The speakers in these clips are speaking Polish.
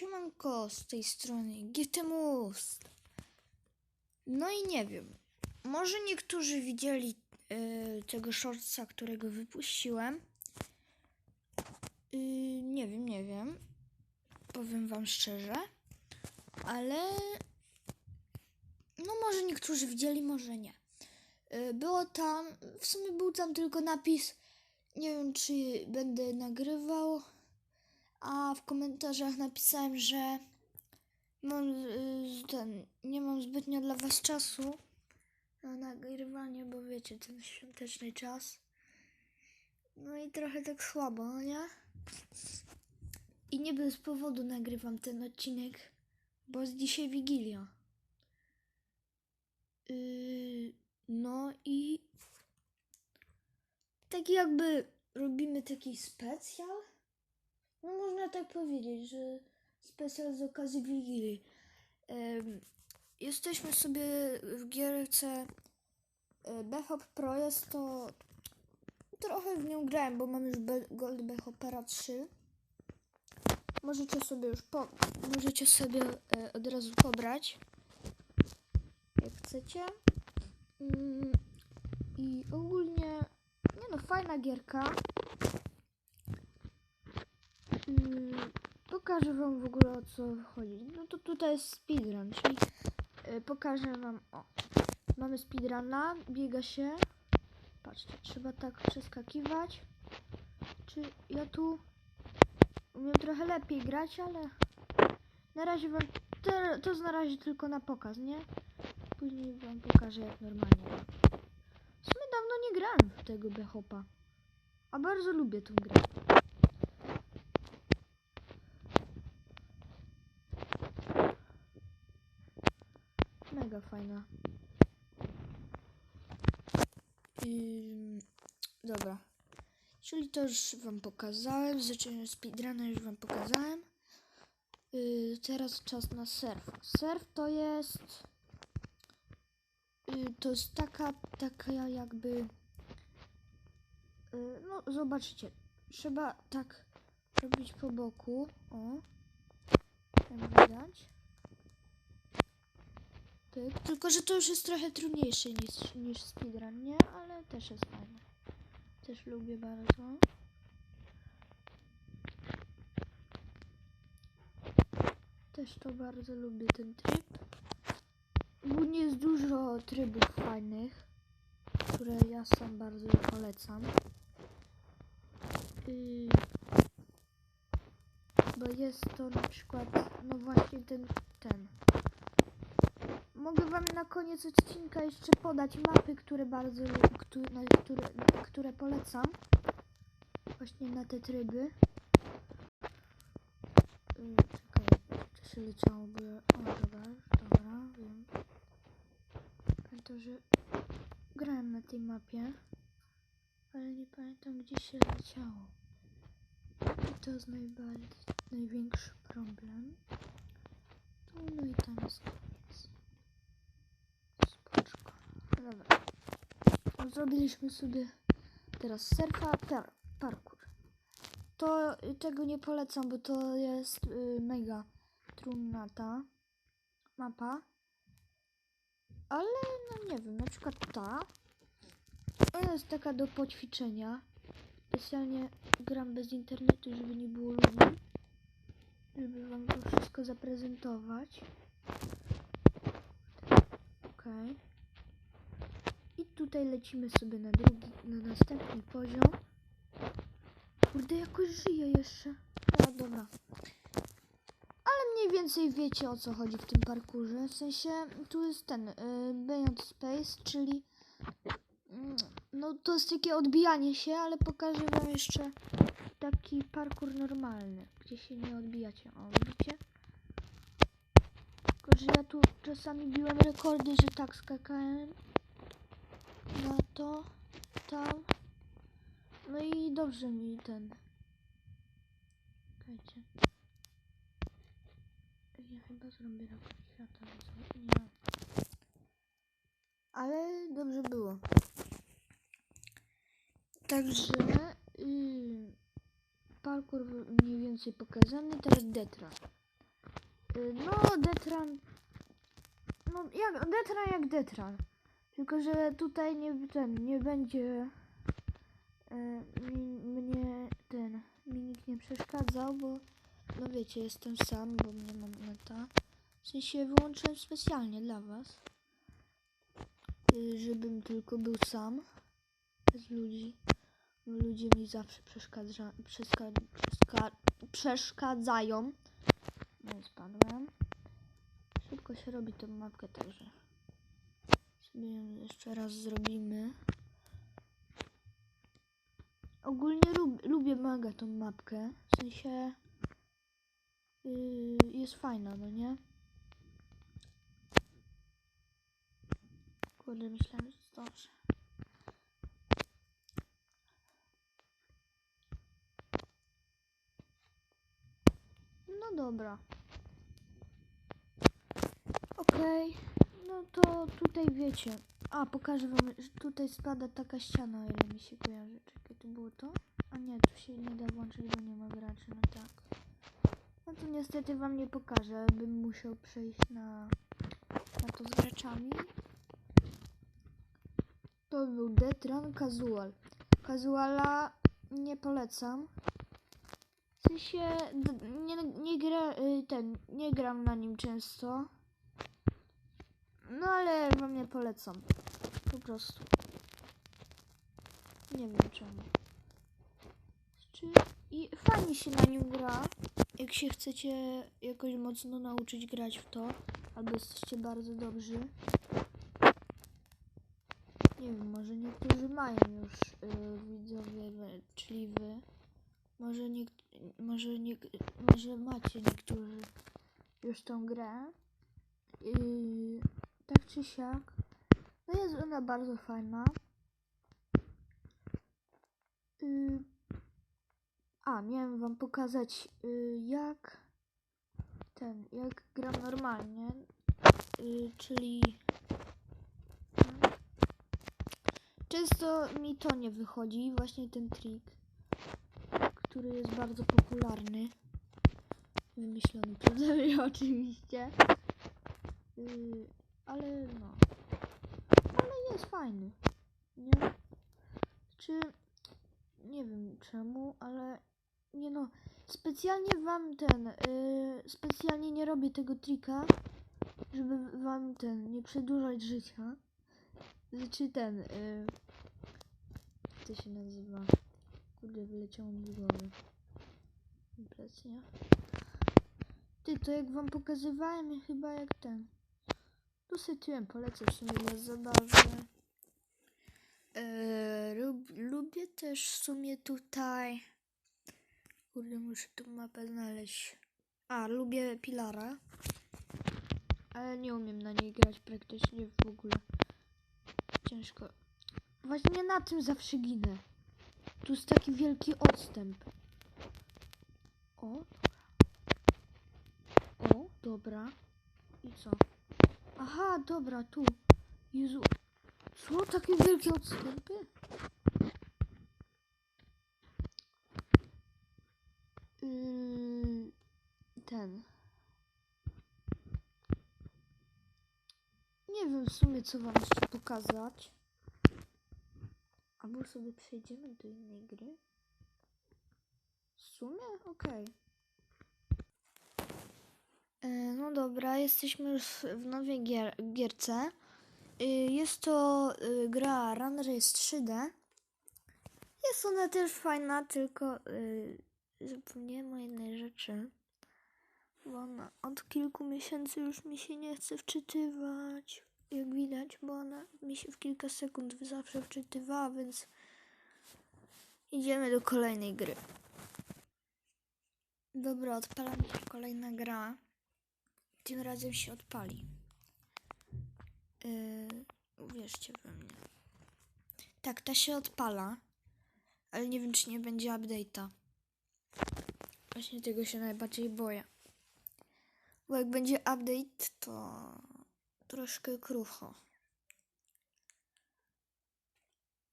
Siemanko z tej strony GT Most. No i nie wiem, może niektórzy widzieli y, tego shortsa, którego wypuściłem. Y, nie wiem, nie wiem. Powiem wam szczerze. Ale no może niektórzy widzieli, może nie. Y, było tam, w sumie był tam tylko napis. Nie wiem, czy będę nagrywał a w komentarzach napisałem, że mam y, ten, nie mam zbytnio dla was czasu na nagrywanie, bo wiecie, ten świąteczny czas. No i trochę tak słabo, no nie? I nie bez powodu nagrywam ten odcinek, bo jest dzisiaj Wigilia. Yy, no i tak jakby robimy taki specjal. No można tak powiedzieć, że specjal z okazji Wigilii. Em, jesteśmy sobie w gierce e, Bechop Pro. Jest to... Trochę w nią grałem, bo mam już Be- Gold Bechopera 3. Możecie sobie już po... Możecie sobie e, od razu pobrać. Jak chcecie. Mm, I ogólnie... Nie no, fajna gierka. Mm, Pokażę wam w ogóle o co chodzi. No to tutaj jest speedrun, czyli y, pokażę wam. O, mamy speedruna, biega się. Patrzcie, trzeba tak przeskakiwać. Czy ja tu umiem trochę lepiej grać, ale na razie wam. To, jest na razie tylko na pokaz, nie? Później wam pokażę jak normalnie. W sumie dawno nie grałem w tego Behopa. A bardzo lubię tą grę. Fajna. Ym, dobra. Czyli to już wam pokazałem. Zacząłem speedruna już wam pokazałem. Yy, teraz czas na surf. Surf to jest... Yy, to jest taka, taka jakby... Yy, no zobaczcie. Trzeba tak robić po boku. O. Jak widać. Tak, tylko że to już jest trochę trudniejsze niż, niż speedrun, nie? Ale też jest fajne. Też lubię bardzo. Też to bardzo lubię ten tryb. Ogólnie jest dużo trybów fajnych, które ja sam bardzo polecam. Yy, bo jest to na przykład, no właśnie ten, ten. Mogę wam na koniec odcinka jeszcze podać mapy, które bardzo, które, na które polecam. Właśnie na te tryby. Yy, czekaj, czy się leciało by... O, dobra, dobra, wiem. Pamiętam, że grałem na tej mapie, ale nie pamiętam gdzie się leciało. I to jest najbardziej, największy problem. No i tam jest koniec. Spoczko. No Dobra. No, Zrobiliśmy sobie teraz surfa, par parkour. To y, tego nie polecam, bo to jest y, mega trudna ta mapa. Ale no nie wiem, na przykład ta. Ona jest taka do poćwiczenia. Specjalnie gram bez internetu, żeby nie było ludzi. Żeby wam to wszystko zaprezentować. Okej. I tutaj lecimy sobie na drugi, na następny poziom. Kurde, jakoś żyję jeszcze. No dobra. Ale mniej więcej wiecie o co chodzi w tym parkurze. W sensie tu jest ten y, Beyond Space, czyli mm, no to jest takie odbijanie się, ale pokażę wam jeszcze taki parkur normalny, gdzie się nie odbijacie. O, widzicie? Tylko, że ja tu czasami biłem rekordy, że tak skakałem na to, tam. No i dobrze mi ten. Czekajcie. Ja chyba zrobię rekord świata. Nie. Ale dobrze było. Także yy, parkour mniej więcej pokazany. Teraz Detra. Y, No, Detran. No, jak, Detran jak Detran. Tylko, że tutaj nie, ten, nie będzie y, mnie ten, mi nikt nie przeszkadzał, bo no wiecie, jestem sam, bo nie mam neta. W sensie wyłączyłem specjalnie dla was. Y, żebym tylko był sam. Bez ludzi. Bo ludzie mi zawsze przeszkadza, przeszka, przeszka, przeszkadzają. No i spadłem. Szybko się robi tą mapkę, także sobie ją jeszcze raz zrobimy. Ogólnie lub, lubię mega tą mapkę. W sensie yy, jest fajna, no nie? Kurde, myślałem, że zdążę. No dobra. Okej, no to tutaj wiecie. A, pokażę wam, że tutaj spada taka ściana, o ile mi się kojarzy. Czekaj, to było to? A nie, tu się nie da włączyć, bo nie ma graczy, no tak. No to niestety wam nie pokażę, bym musiał przejść na, na to z graczami. To był Detran Casual. Casuala nie polecam. W sensie nie, nie, gra, y, ten, nie gram na nim często. No ale wam nie polecam. Po prostu. Nie wiem czemu. Czy... I fajnie się na nim gra. Jak się chcecie jakoś mocno nauczyć grać w to, albo jesteście bardzo dobrzy. Nie wiem, może niektórzy mają już y, widzowie, czyli wy. Może, nie, może, nie, może macie niektórzy już tą grę. Yy, tak czy siak. No jest ona bardzo fajna. Yy, a, miałem wam pokazać yy, jak ten, jak gram normalnie. Yy, czyli często mi to nie wychodzi, właśnie ten trik, który jest bardzo popularny. Wymyślony przeze mnie oczywiście. Yy, ale no. Ale jest fajny. Nie? Czy nie wiem czemu, ale nie no. Specjalnie wam ten. Yy, specjalnie nie robię tego trika, żeby wam ten nie przedłużać życia. Czy ten. Yy, jak to się nazywa? Kurde, wyleciało mi z głowy. Impresja. Ty, to jak wam pokazywałem, chyba jak ten. Tyłem polecę w sumie dla zabawy. Eee, lub, lubię też w sumie tutaj. Kurde, muszę tu mapę znaleźć. A, lubię Pilara. Ale nie umiem na niej grać praktycznie w ogóle. Ciężko. Właśnie na tym zawsze ginę. Tu jest taki wielki odstęp. O, o, dobra. I co? Aha, dobra, tu. Jezu. Co? Takie wielkie odstępy? Yy, ten. Nie wiem w sumie, co wam jeszcze pokazać. Albo sobie przejdziemy do innej gry. W sumie? Okej. E, No dobra, jesteśmy już w nowej gier gierce. Y, Jest to y, gra Run Race 3D. Jest ona też fajna, tylko zapomniałem o jednej rzeczy. Bo ona od kilku miesięcy już mi się nie chce wczytywać. Jak widać, bo ona mi się w kilka sekund zawsze wczytywała, więc idziemy do kolejnej gry. Dobra, odpalam kolejna gra. Tym razem się odpali. Yy, uwierzcie we mnie. Tak, ta się odpala, ale nie wiem, czy nie będzie update'a. Właśnie tego się najbardziej boję. Bo jak będzie update, to troszkę krucho.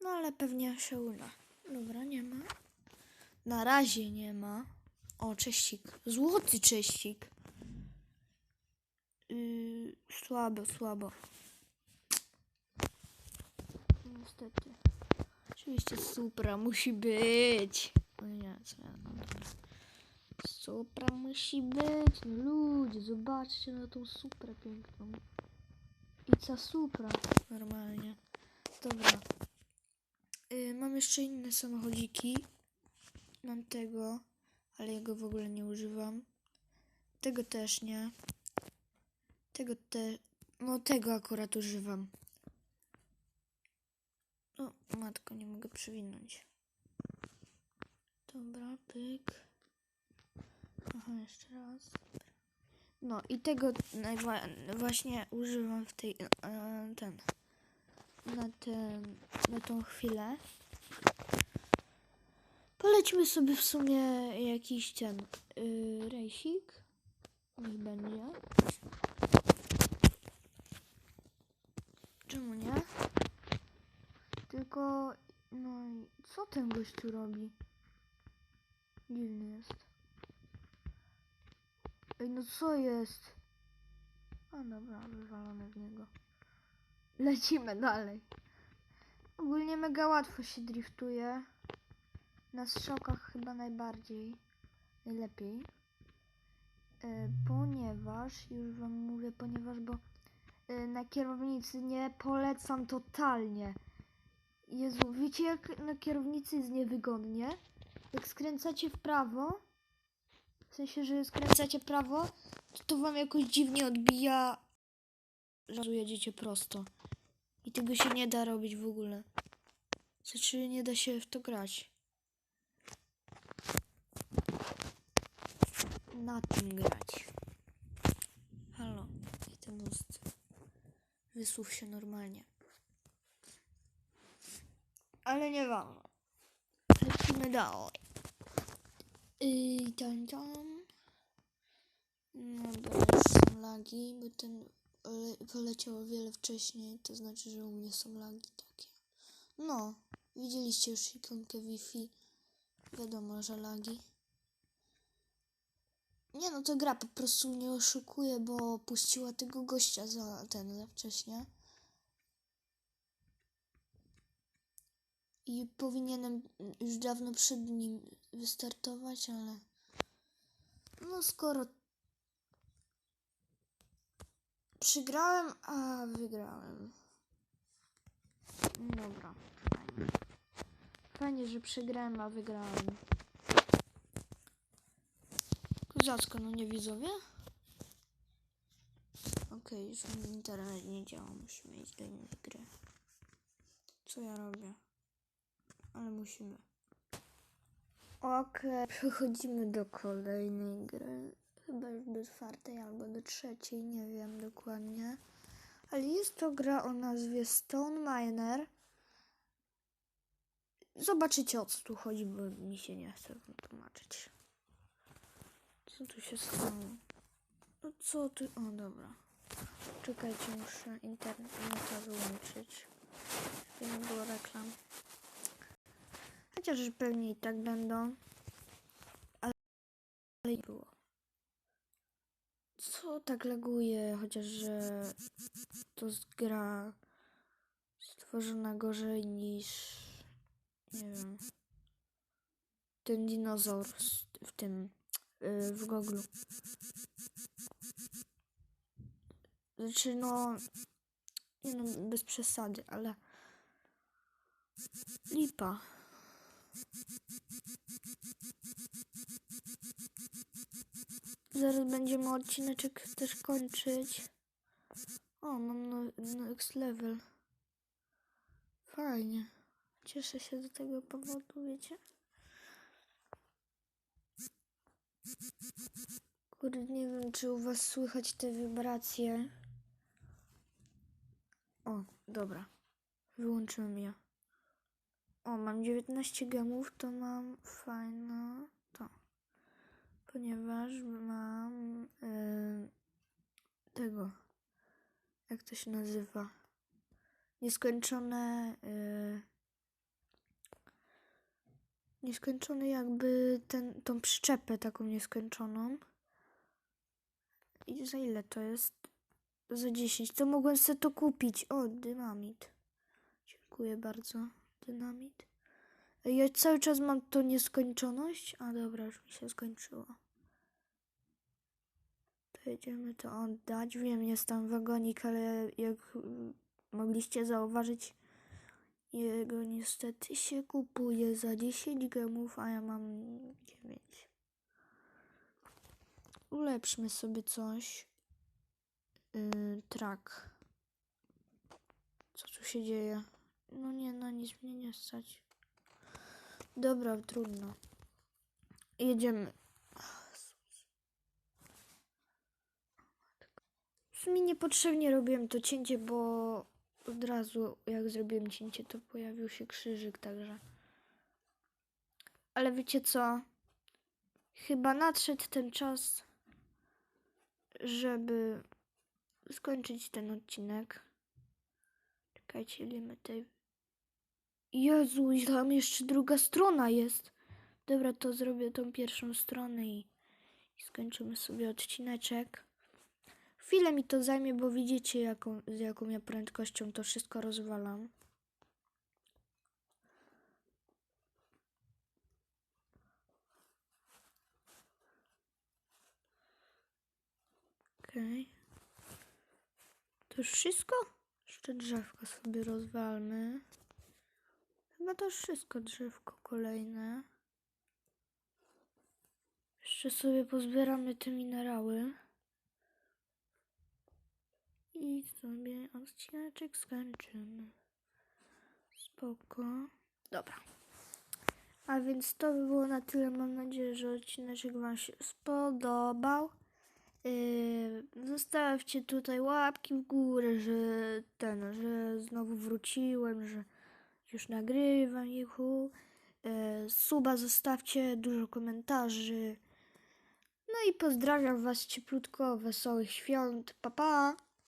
No ale pewnie się uda. Dobra, nie ma. Na razie nie ma. O, cześcik. Złoty cześcik. Yy, słabo, słabo. Niestety. Oczywiście Supra musi być. O nie, co ja no dobra. Supra musi być. No ludzie, zobaczcie na tą Suprę piękną. Pizza Supra. Normalnie. Dobra. Y, mam jeszcze inne samochodziki. Mam tego, ale ja go w ogóle nie używam. Tego też nie. Tego te... No tego akurat używam. O, matko, nie mogę przewinąć. Dobra, pyk. Aha, jeszcze raz. No i tego właśnie używam w tej... E, ten... Na, ten, na tą chwilę. Polećmy sobie w sumie jakiś ten yy, rejsik. Niech będzie. Czemu nie? Tylko, no i co ten gościu robi? Dziwny jest. Ej, no co jest? A dobra, wywalone w niego. Lecimy dalej. Ogólnie mega łatwo się driftuje. Na strzałkach chyba najbardziej. Najlepiej. E, ponieważ, już wam mówię, ponieważ, bo e, na kierownicy nie polecam totalnie. Jezu, wiecie jak na kierownicy jest niewygodnie? Jak skręcacie w prawo, w sensie, że skręcacie prawo, to to wam jakoś dziwnie odbija, że jedziecie prosto. I tego się nie da robić w ogóle. Znaczy, nie da się w to grać. Na tym grać. Halo, i ten most wysuw się normalnie. Ale nie ważne. Lecimy dalej. I tam, tam. No już są lagi, bo ten le- poleciał o wiele wcześniej, to znaczy, że u mnie są lagi takie. No, widzieliście już ikonkę Wi-Fi. Wiadomo, że lagi. Nie no, to gra po prostu mnie oszukuje, bo puściła tego gościa za ten za wcześnie. I powinienem już dawno przed nim wystartować, ale no skoro przegrałem, a wygrałem. Dobra, fajnie. Fajnie, że przegrałem, a wygrałem. Kozacko, no nie widzowie? Okej, już mi internet nie działa, musimy iść do innej gry. Co ja robię? Ale musimy. Okej, przechodzimy do kolejnej gry. Chyba już do czwartej albo do trzeciej, nie wiem dokładnie. Ale jest to gra o nazwie Stone Miner. Zobaczycie o co tu chodzi, bo mi się nie chce tłumaczyć. Co tu się stało? No co tu... O, dobra. Czekajcie, muszę interneta wyłączyć. Żeby nie było reklam. Chociaż pewnie i tak będą. Ale nie było. Co tak laguje? Chociaż, że to jest gra stworzona gorzej niż... Nie wiem. Ten dinozaur w tym... y, w goglu. Znaczy, no... Nie no, bez przesady, ale... Lipa. Zaraz będziemy odcineczek też kończyć. O, mam no, next level. Fajnie. Cieszę się do tego powodu, wiecie? Kurde, nie wiem, czy u was słychać te wibracje. O, dobra. Wyłączyłem je. O, mam 19 gemów, to mam fajne to. Ponieważ mam y, tego. Jak to się nazywa? Nieskończone. Y, nieskończony jakby ten, tą przyczepę taką nieskończoną. I za ile to jest? za 10. To mogłem sobie to kupić. O, dynamit. Dziękuję bardzo. Dynamit. Ja cały czas mam to nieskończoność. A dobra, już mi się skończyło. To jedziemy to oddać. Wiem, jest tam wagonik, ale jak mogliście zauważyć, jego niestety się kupuje za 10 gemów, a ja mam 9. Ulepszmy sobie coś. Yy, trak. Co tu się dzieje? No nie, na nic mnie nie stać. Dobra, trudno. Jedziemy. W sumie niepotrzebnie robiłem to cięcie, bo od razu jak zrobiłem cięcie, to pojawił się krzyżyk, także. Ale wiecie co? Chyba nadszedł ten czas, żeby skończyć ten odcinek. Czekajcie, ile my tutaj... Jezu, i tam jeszcze druga strona jest. Dobra, to zrobię tą pierwszą stronę i, i skończymy sobie odcineczek. Chwilę mi to zajmie, bo widzicie, jaką, z jaką ja prędkością to wszystko rozwalam. Okej. To już wszystko? Jeszcze drzewko sobie rozwalmy. Chyba to już wszystko drzewko kolejne. Jeszcze sobie pozbieramy te minerały. I sobie odcineczek skończymy. Spoko. Dobra. A więc to by było na tyle. Mam nadzieję, że odcineczek Wam się spodobał. Yy, zostawcie tutaj łapki w górę, że ten, że znowu wróciłem, że już nagrywam, juhu. Yy, suba zostawcie, dużo komentarzy. No i pozdrawiam Was cieplutko, wesołych świąt, pa pa!